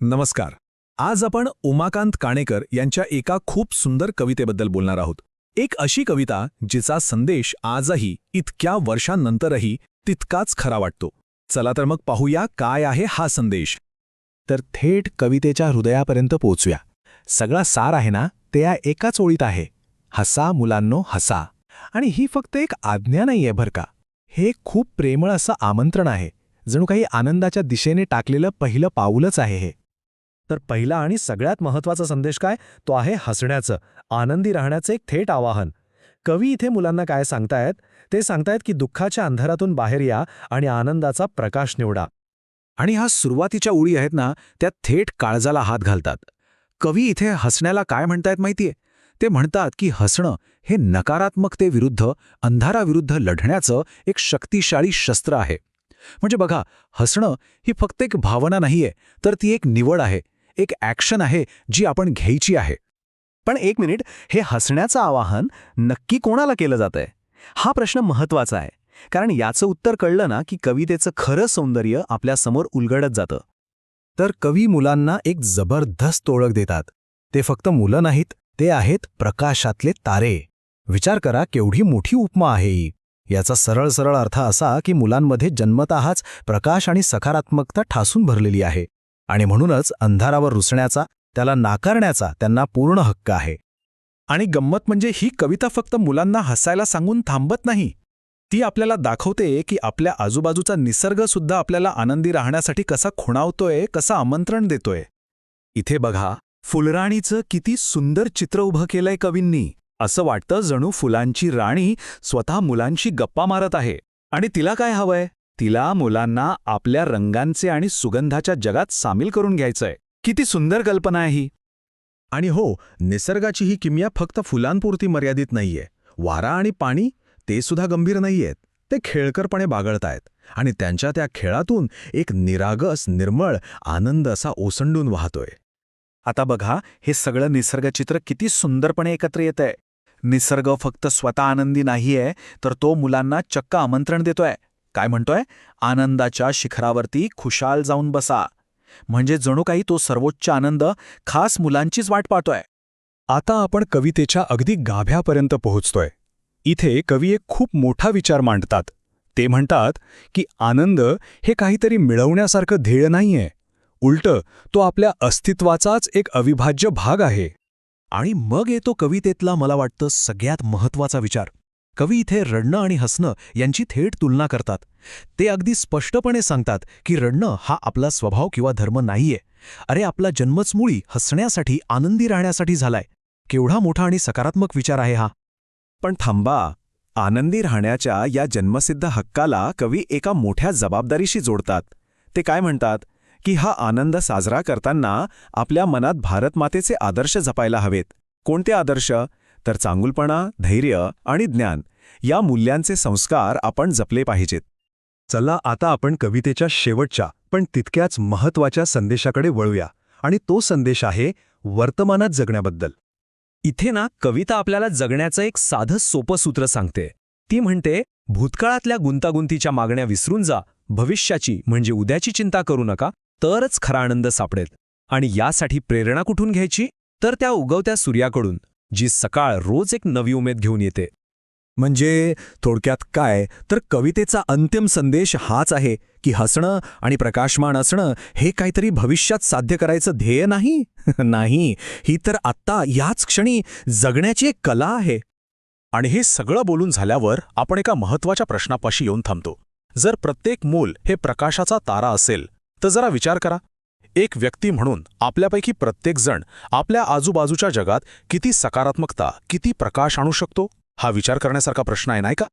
नमस्कार. आज आपण उमाकांत काणेकर यांच्या एका खूप सुंदर कवितेबद्दल बोलणार आहोत. एक अशी कविता जिचा संदेश आजही इतक्या वर्षांनंतरही तितकाच खरा वाटतो. चला तर मग पाहूया काय आहे हा संदेश. तर थेट कवितेच्या हृदयापर्यंत पोचूया सगळा सार आहे ना ते या एकाच ओळीत आहे. हसा मुलांनो हसा. आणि ही फक्त एक आज्ञा नाहीये बरं का. हे खूप प्रेमळ असं आमंत्रण आहे. जणू काही आनंदाच्या दिशेने टाकलेलं पहिलं पाऊलच आहे हे. तर पहिला आणि सगळ्यात महत्त्वाचा संदेश काय? तो आहे हसण्याचं. आनंदी राहण्याचं एक थेट आवाहन. कवी इथे मुलांना काय सांगतायत? ते सांगतायत की दुःखाच्या अंधारातून बाहेर या आणि आनंदाचा प्रकाश निवडा. आणि ह्या सुरुवातीच्या ओळी आहेत ना त्या थेट काळजाला हात घालतात. कवी इथे हसण्याला काय म्हणतायत माहितीये? ते म्हणतात की हसणं हे नकारात्मकतेविरुद्ध अंधाराविरुद्ध लढण्याचं एक शक्तिशाळी शस्त्र आहे. म्हणजे बघा हसणं ही फक्त एक भावना नाहीये तर ती एक निवड आहे. एक ॲक्शन आहे जी आपण घ्यायची आहे. पण एक मिनिट हे हसण्याचं आवाहन नक्की कोणाला केलं जातंय? हा प्रश्न महत्त्वाचा आहे. कारण याचं उत्तर कळलं ना की कवितेचं खरं सौंदर्य आपल्यासमोर उलगडत जातं. तर कवी मुलांना एक जबरदस्त ओळख देतात. ते फक्त मुलं नाहीत ते आहेत प्रकाशातले तारे. विचार करा केवढी मोठी उपमा आहे ही. याचा सरळ सरळ अर्थ असा की मुलांमध्ये जन्मतःच प्रकाश आणि सकारात्मकता ठासून भरलेली आहे. आणि म्हणूनच अंधारावर रुसण्याचा त्याला नाकारण्याचा त्यांना पूर्ण हक्क आहे. आणि गंमत म्हणजे ही कविता फक्त मुलांना हसायला सांगून थांबत नाही. ती आपल्याला दाखवते की आपल्या आजूबाजूचा निसर्गसुद्धा आपल्याला आनंदी राहण्यासाठी कसा खुणावतोय कसा आमंत्रण देतोय. इथे बघा फुलराणीचं किती सुंदर चित्र उभं केलंय कवींनी. असं वाटतं जणू फुलांची राणी स्वतः मुलांशी गप्पा मारत आहे. आणि तिला काय हवंय? तिला मुलांना आपल्या रंगांचे आणि सुगंधाच्या जगात सामील करून घ्यायचंय. किती सुंदर कल्पना आहे ही. आणि हो निसर्गाची ही किमया फक्त फुलांपुरती मर्यादित नाहीये. वारा आणि पाणी ते सुद्धा गंभीर नाहीयेत. ते खेळकरपणे बागळतायत. आणि त्यांच्या त्या खेळातून एक निरागस निर्मळ आनंद असा ओसंडून वाहतोय. आता बघा हे सगळं निसर्गचित्र किती सुंदरपणे एकत्र येतंय. निसर्ग फक्त स्वतः आनंदी नाहीये तर तो मुलांना चक्क आमंत्रण देतोय. काय म्हणतोय? आनंदाच्या शिखरावरती खुशाल जाऊन बसा. म्हणजे जणू काही तो सर्वोच्च आनंद खास मुलांचीच वाट पाहतोय. आता आपण कवितेच्या अगदी गाभ्यापर्यंत पोहोचतोय. इथे कवी एक खूप मोठा विचार मांडतात. ते म्हणतात की आनंद हे काहीतरी मिळवण्यासारखं ध्येय नाहीये. उलटं तो आपल्या अस्तित्वाचाच एक अविभाज्य भाग आहे. आणि मग येतो कवितेतला मला वाटतं सगळ्यात महत्त्वाचा विचार. कवी इथे रडणं आणि हसणं यांची थेट तुलना करतात. ते अगदी स्पष्टपणे सांगतात की रडणं हा आपला स्वभाव किंवा धर्म नाहीये. अरे आपला जन्मच मुळी हसण्यासाठी आनंदी राहण्यासाठी झालाय. केवढा मोठा आणि सकारात्मक विचार आहे हा. पण थांबा आनंदी राहण्याच्या या जन्मसिद्ध हक्काला कवी एका मोठ्या जबाबदारीशी जोडतात. ते काय म्हणतात? की हा आनंद साजरा करताना आपल्या मनात भारतमातेचे आदर्श जपायला हवेत. कोणते आदर्श? तर चांगुलपणा धैर्य आणि ज्ञान या मूल्यांचे संस्कार आपण जपले पाहिजेत. चला आता आपण कवितेच्या शेवटच्या पण तितक्याच महत्त्वाच्या संदेशाकडे वळूया आणि तो संदेश आहे वर्तमानात जगण्याबद्दल. इथे ना कविता आपल्याला जगण्याचं एक साधं सोपं सूत्र सांगते. ती म्हणते भूतकाळातल्या गुंतागुंतीच्या मागण्या विसरून जा. भविष्याची म्हणजे उद्याची चिंता करू नका. तरच खरा आनंद सापडेल. आणि यासाठी प्रेरणा कुठून घ्यायची? तर त्या उगवत्या सूर्याकडून. जी सकाळ रोज एक नवी उमेद घेऊन येते. म्हणजे थोडक्यात काय? तर कवितेचा अंतिम संदेश हाच आहे की हसणं आणि प्रकाशमान असणं हे काहीतरी भविष्यात साध्य करायचं ध्येय नाही? नाही. ही तर आत्ता याच क्षणी जगण्याची एक कला आहे. आणि हे सगळं बोलून झाल्यावर आपण एका महत्त्वाच्या प्रश्नापाशी येऊन थांबतो. जर प्रत्येक मूल हे प्रकाशाचा तारा असेल तर जरा विचार करा. एक व्यक्ती म्हणून आपल्यापैकी प्रत्येकजण आपल्या आजूबाजूच्या जगात किती सकारात्मकता किती प्रकाश आणू शकतो? हा विचार करण्यासारखा प्रश्न आहे नाही का?